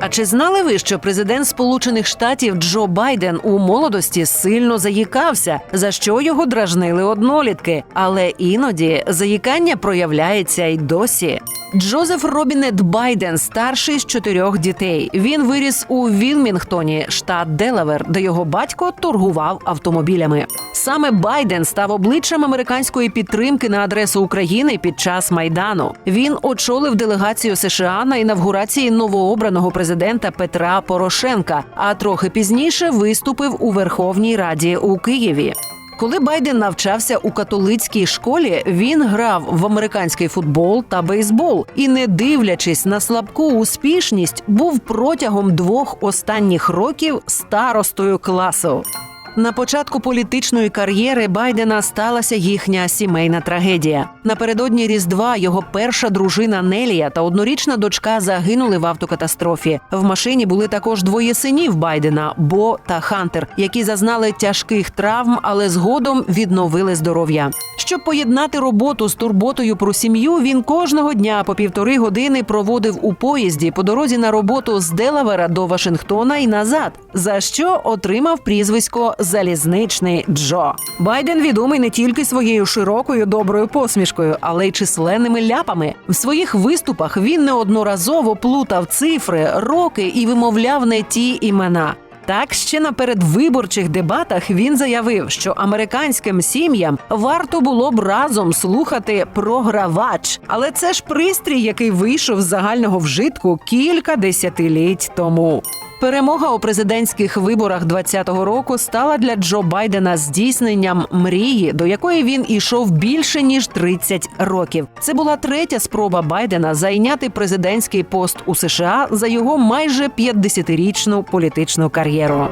А чи знали ви, що президент Сполучених Штатів Джо Байден у молодості сильно заїкався, за що його дражнили однолітки? Але іноді заїкання проявляється й досі. Джозеф Робінет Байден старший з чотирьох дітей. Він виріс у Вілмінгтоні, штат Делавер, де його батько торгував автомобілями. Саме Байден став обличчям американської підтримки на адресу України під час майдану. Він очолив делегацію США на інавгурації новообраного президента Петра Порошенка, а трохи пізніше виступив у Верховній Раді у Києві. Коли Байден навчався у католицькій школі, він грав в американський футбол та бейсбол і, не дивлячись на слабку успішність, був протягом двох останніх років старостою класу. На початку політичної кар'єри Байдена сталася їхня сімейна трагедія. Напередодні Різдва його перша дружина Нелія та однорічна дочка загинули в автокатастрофі. В машині були також двоє синів Байдена Бо та Хантер, які зазнали тяжких травм, але згодом відновили здоров'я. Щоб поєднати роботу з турботою про сім'ю, він кожного дня по півтори години проводив у поїзді по дорозі на роботу з Делавера до Вашингтона і назад, за що отримав прізвисько Залізничний Джо. Байден відомий не тільки своєю широкою доброю посмішкою, але й численними ляпами. В своїх виступах він неодноразово плутав цифри, роки і вимовляв не ті імена. Так, ще на передвиборчих дебатах він заявив, що американським сім'ям варто було б разом слухати програвач, але це ж пристрій, який вийшов з загального вжитку кілька десятиліть тому. Перемога у президентських виборах 2020 року стала для Джо Байдена здійсненням мрії, до якої він ішов більше ніж 30 років. Це була третя спроба Байдена зайняти президентський пост у США за його майже 50-річну політичну кар'єру.